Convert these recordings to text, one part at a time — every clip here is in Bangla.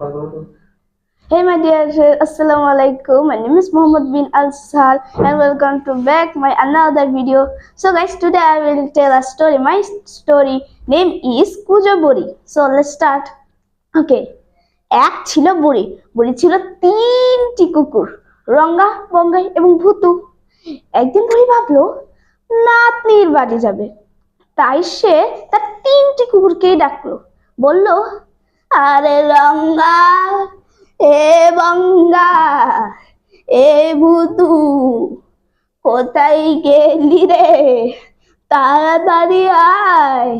Hey my dear, Assalamu alaikum. My name is Muhammad bin Al Sal and welcome to back my another video. So guys, today I will tell a story. My story name is Kujo Buri. So let's start. Okay. এক ছিল বুড়ি বুড়ি ছিল তিনটি কুকুর রঙ্গা বঙ্গাই এবং ভুতু একদিন বুড়ি ভাবলো নাতনির বাড়ি যাবে তাই সে তার তিনটি কুকুরকেই ডাকলো বলল আরে রঙ্গা এ বঙ্গা এ ভুতু কোথায় গেলি রে? তাড়াতাড়ি আয়।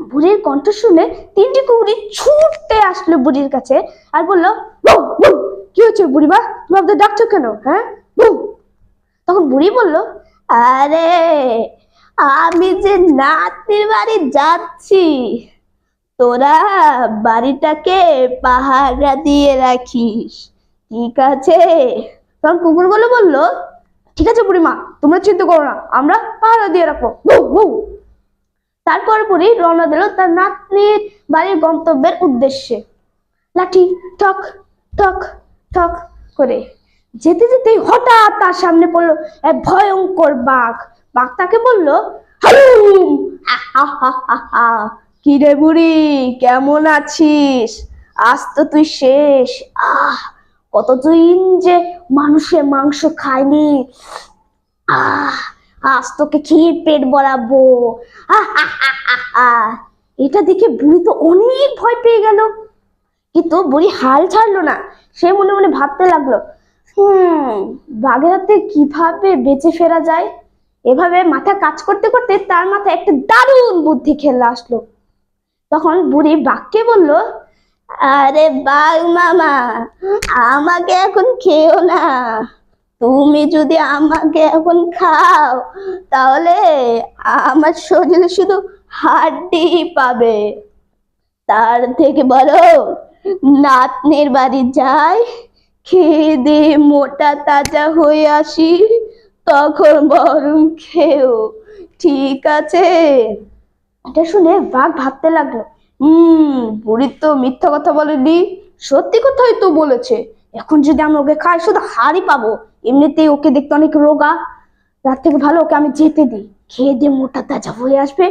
বুড়ির কণ্ঠ শুনে তিনটি কুকুরি ছুটতে আসলো বুড়ির কাছে আর বলল "বউ, বউ, কি হচ্ছে বুড়িমা? তুমি আমাদের ডাকছো কেন? হ্যাঁ? তখন বুড়ি বলল আরে আমি যে নাতির বাড়ি যাচ্ছি তোরা বাড়িটাকে পাহারা দিয়ে রাখিস। ঠিক আছে? তখন কুকুরগুলো বলল, ঠিক আছে বুড়িমা, তোমরা চিন্তা করো না, আমরা পাহারা দিয়ে রাখব। তারপর বুড়ি রওনা দিল তার নাতনির বাড়ির গন্তব্যের উদ্দেশ্যে। লাঠি, ঠক ঠক ঠক করে। যেতে যেতে হঠাৎ তার সামনে পড়ল এক ভয়ঙ্কর বাঘ। বাঘ তাকে বলল, হালুম! হা কি রে বুড়ি, কেমন আছিস? আজ তো তুই শেষ। আহ, কতদিন যে মানুষের মাংস খায়নি আহ, আজ তোকে খেয়ে পেট আহাহাহাহা। এটা দেখে বুড়ি তো অনেক ভয় পেয়ে গেল। কিন্তু বুড়ি হাল ছাড়লো না। সে মনে মনে ভাবতে লাগল, হুম বাঘের হাতে কীভাবে বেঁচে ফেরা যায়? এভাবে মাথা কাজ করতে করতে তার মাথায় একটা দারুণ বুদ্ধি খেলে আসলো। তখন বুড়ি বাঘকে বলল, আরে বাঘ মামা, আমাকে এখন খেও না। তুমি যদি আমাকে এখন খাও, তাহলে আমার শরীরে শুধু হাড্ডি পাবে। তার থেকে বলো নাতনির বাড়ি যাই, খেয়ে দিয়ে মোটা তাজা হয়ে আসি, তখন বরং খেও। ঠিক আছে? এটা শুনে বাঘ ভাবতে লাগল, হুম বুড়ি তো মিথ্যা কথা বলেনি। সত্যি কথাই তো বলেছে। এখন যদি আমরা ওকে খাই, শুধু হারই পাবো। এমনিতেই ওকে দেখতে অনেক রোগা। তার থেকে ভালো ওকে আমি যেতে দিই। খেয়ে দিয়ে মোটা তাজা হয়ে আসবে,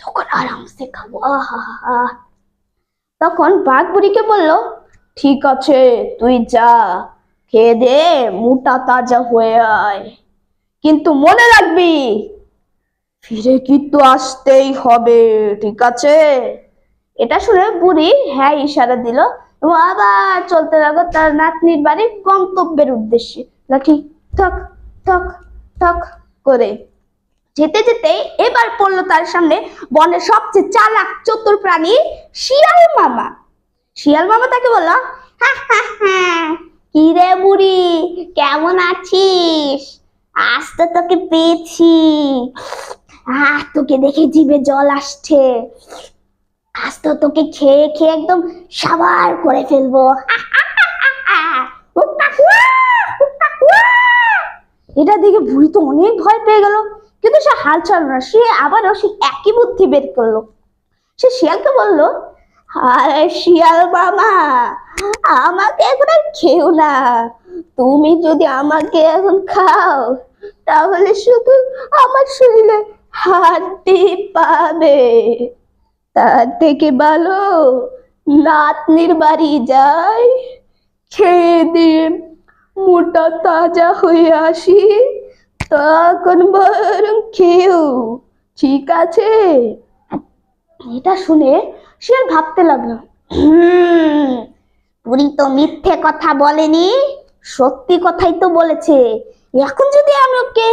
তখন আরামসে খাব। আহা তখন বাঘ বুড়িকে বলল, ঠিক আছে, তুই যা, খেয়ে দে, মোটা তাজা হয়ে আয়। কিন্তু মনে রাখবি ফিরে কিন্তু আসতেই হবে ঠিক আছে? এটা শুনে বুড়ি হ্যাঁ ইশারা দিল এবং আবার চলতে লাগল তার নাতনির বাড়ির গন্তব্যের উদ্দেশ্যে। লাঠি ঠক ঠক ঠক করে। যেতে যেতে এবার পড়ল তার সামনে বনের সবচেয়ে চালাক চতুর প্রাণী শিয়াল মামা। শিয়াল মামা তাকে বলল "হা, হা, হা, কি রে বুড়ি কেমন আছিস? আজ তো তোকে পেয়েছি। আহ, তোকে দেখে জিভে জল আসছে। আজ তো তোকে খেয়ে খেয়ে একদম সাবার করে ফেলব। এটা দেখে বুড়ি তো অনেক ভয় পেয়ে গেল। কিন্তু সে হাল ছাড়লো না, সে আবারও সে একই বুদ্ধি বের করল। সে শিয়ালকে বলল আরে শিয়াল মামা, আমাকে এখন আর খেও না। তুমি যদি আমাকে এখন খাও, তাহলে শুধু আমার শরীরে হাড্ডি পাবে। তার থেকে ভালো নাতনির বাড়ি যাই। খেয়ে দিয়ে মোটা তাজা হয়ে আসি তখন বরং খেয়েও ঠিক আছে? এটা শুনে সে ভাবতে লাগল "হুম, বুড়ি তো মিথ্যে কথা বলেনি সত্যি কথাই তো বলেছে। এখন যদি আমি ওকে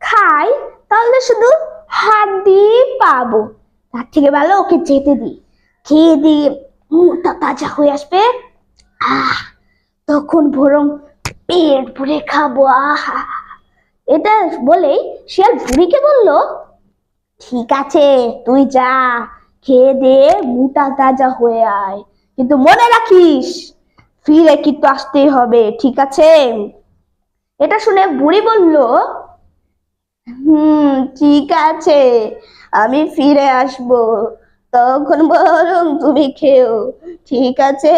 খাই তাহলে শুধু হাড্ডি পাবো। তার থেকে ভালো ওকে যেতে দিই। খেয়ে দিয়ে মোটা তাজা হয়ে আসবে। আহ, তখন বরং পেট ভরে খাব। আহা। এটা বলেই শিয়াল বুড়িকে বলল, ঠিক আছে, তুই যা, খেয়ে দে মোটা তাজা হয়ে আয়। কিন্তু মনে রাখিস, ফিরে কিন্তু আসতেই হবে, ঠিক আছে? এটা শুনে বুড়ি বলল হুম, ঠিক আছে। আমি ফিরে আসব। তখন বরং তুমি খেও। ঠিক আছে?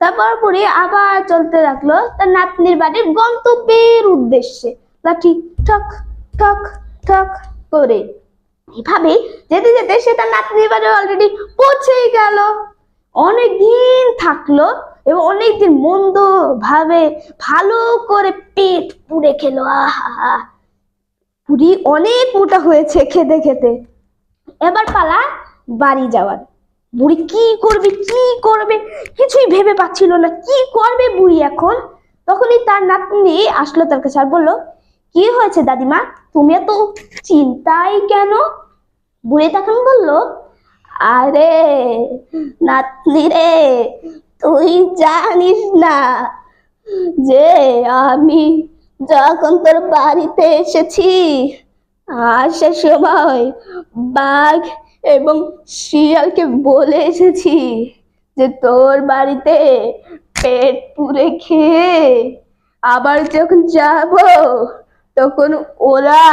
তারপর বুড়ি আবার চলতে লাগল তার নাতনির বাড়ির গন্তব্যের উদ্দেশ্যে। লাঠি ঠক ঠক ঠক করে। এভাবে যেতে যেতে সে তার নাতনির বাড়ি অলরেডি পৌঁছেই গেল। অনেক দিন থাকল এবং অনেক দিন মন্দ ভাবে ভালো করে পেট পুড়ে খেলো। আহা পুরি অনেক মোটা হয়েছে খেতে খেতে। এবার পালা বাড়ি যাওয়ার। বুড়ি কি করবে কি করবে? কিছুই ভেবে পাচ্ছিল না। কি করবে বুড়ি এখন? তখনই তার নাতনি আসলো তার কাছে আর বলল, কি হয়েছে দাদিমা? তুমি এত চিন্তায় কেন? বুড়ি তখন বলল, আরে নাতনি রে, তুই জানিস না যে আমি যখন তোর বাড়িতে এসেছি, আসার সময় বাঘ এবং শিয়ালকে বলে এসেছি যে তোর বাড়িতে পেট পুড়ে খেয়ে আবার যখন যাব, তখন ওরা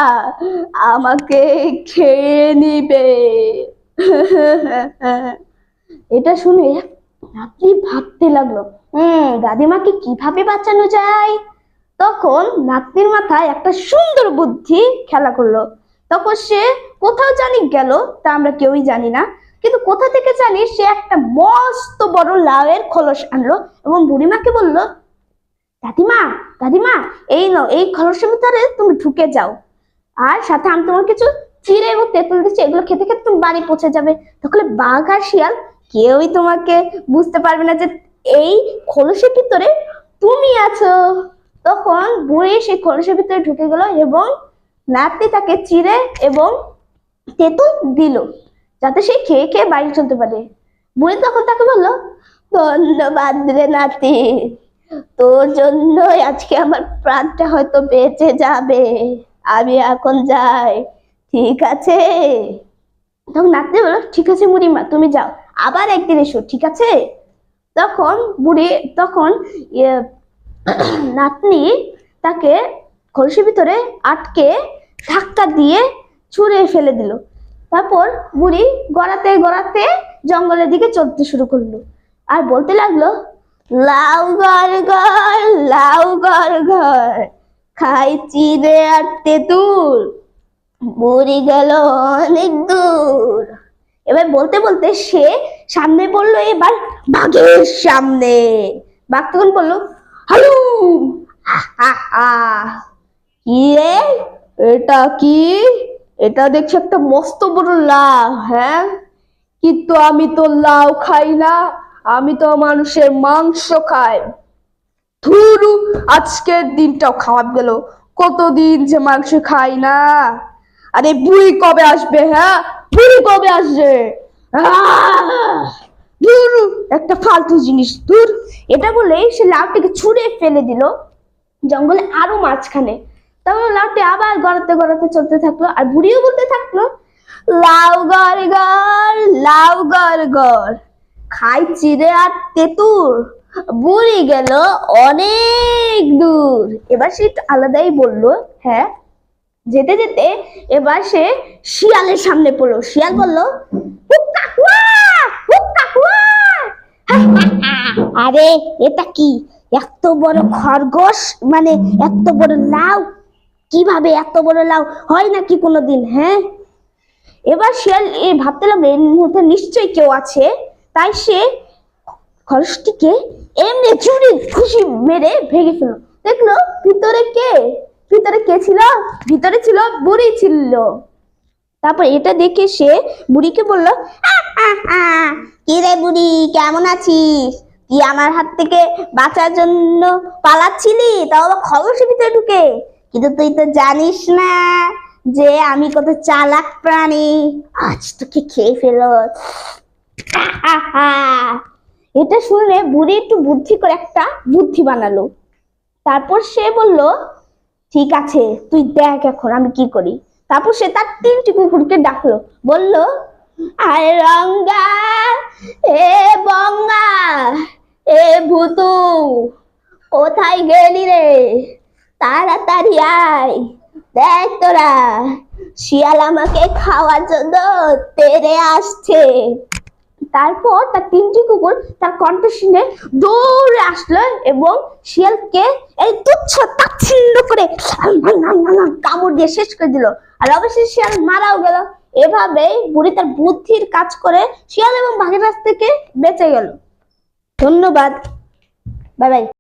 আমাকে খেয়ে নিবে। এটা শুনে নাতনি ভাবতে লাগল, হুম, দাদিমাকে কীভাবে বাঁচানো যায়? তখন নাতনির মাথায় একটা সুন্দর বুদ্ধি খেলা করল। তখন সে কোথাও জানি গেল, তা আমরা কেউই জানি না। কিন্তু কোথা থেকে জানি সে একটা মস্ত বড় লাউয়ের খোলস আনলো এবং বুড়িমাকে বলল, দাদিমা দাদিমা, এই নাও, এই খোলসের ভিতরে তুমি ঢুকে যাও। আর সাথে আমি তোমার কিছু চিড়ে এবং তেঁতুল দিচ্ছি, এগুলো খেতে খেতে তুমি বাড়ি পৌঁছে যাবে। তখন বাঘ আর শিয়াল কেউই তোমাকে বুঝতে পারবে না যে এই খোলসের ভিতরে তুমি আছো। তখন বুড়ি সেই খোলসের ভিতরে ঢুকে গেল এবং নাতি তাকে চিড়ে এবং তেঁতুল দিল যাতে সে খেয়ে খেয়ে বাড়ি চলতে পারে। বুড়ি তখন তাকে বলল ধন্যবাদ রে নাতি তোর জন্যই আজকে আমার প্রাণটা হয়তো বেঁচে যাবে। আমি এখন যাই ঠিক আছে? তখন নাতি বলল ঠিক আছে বুড়িমা তুমি যাও আবার একদিন এসো ঠিক আছে? তখন বুড়ি তখন ইয়ে, নাতনি তাকে কলসির ভিতরে আটকে ধাক্কা দিয়ে ছুঁড়ে ফেলে দিল। তারপর বুড়ি গড়াতে গড়াতে জঙ্গলের দিকে চলতে শুরু করল। আর বলতে লাগল, লাউ ঘর ঘর, লাউ ঘর ঘর খাই চিড়ে আর তেঁতুল, বুড়ি গেল অনেক দূর। এবার বলতে বলতে সে সামনে পড়ল, এবার বাঘের সামনে। বাঘ তখন বলল হ্যালো কি রে এটা কি? এটা দেখছি একটা মস্ত বড় লাউ হ্যাঁ? কিন্তু আমি তো লাউ খাই না, আমি তো মানুষের মাংস খাই। ধুরু, আজকের দিনটাও খারাপ গেল। কতদিন যে মাংস খাই না। আরে, বুড়ি কবে আসবে হ্যাঁ? বুড়ি কবে আসবে? একটা ফালতু জিনিস দূর এটা বলে সে লাউটিকে ছুঁড়ে ফেলে দিল জঙ্গলে আরও মাঝখানে। তখন লাউটি আবার গড়াতে গড়াতে চলতে থাকল, আর বুড়িও বলতে থাকল, লাউ গড় গড়, লাউ গড় গড় খাই চিড়ে আর তেঁতুর। বুড়ি গেল অনেক দূর। এবার সে একটু আলাদাই বলল হ্যাঁ। যেতে যেতে এবার সে শিয়ালের সামনে পড়ল। শিয়াল বলল হুক্কা হুয়া, হুক্কা হুয়া। আরে, এটা কি? এত বড় খরগোশ? মানে এত বড় লাউ? কীভাবে এত বড় লাউ? হয় নাকি কোনোদিন হ্যাঁ? এবার শিয়াল ভাবতে লাগল এর মধ্যে নিশ্চয়ই কেউ আছে। তাই সে খরচটিকে এমনি চুরি, খুশি মেরে ভেঙে ফেলল। দেখল ভিতরে কে? ভিতরে কে ছিল? ভিতরে ছিল, বুড়ি ছিল। তারপর এটা দেখে সে বুড়িকে বলল কি রে বুড়ি, কেমন আছিস? কি আমার হাত থেকে বাঁচার জন্য পালাচ্ছিলি? তাও আবার খরচের ভিতরে ঢুকে। কিন্তু তুই তো জানিস না যে আমি কত চালাক প্রাণী। আজ তোকে খেয়ে ফেলো। এটা শুনে বুড়ি একটু বুদ্ধি করে একটা বুদ্ধি বানালো। তারপর সে বলল, ঠিক আছে, তুই দেখ এখন আমি কি করি। তারপর সে তার তিনটি কুকুরকে ডাকলো, বলল আর রঙ্গা, এ বঙ্গা, এ ভুতু, কোথায় গেলি রে? তাড়াতাড়ি আয়, দেখ তোরা, শিয়াল আমাকে খাওয়ার জন্য তেরে আসছে। তারপর তার তিনটি কুকুর তার কণ্ঠ শুনে দৌড়ে আসলো এবং শিয়ালকে এই তুচ্ছ তাচ্ছিন্ন করে কামড় দিয়ে শেষ করে দিল। আর অবশেষে শিয়াল মারাও গেল। এভাবেই বুড়ি তার বুদ্ধির কাজ করে শিয়াল এবং বাঘের কাছ থেকে বেঁচে গেল। ধন্যবাদ। Bye bye.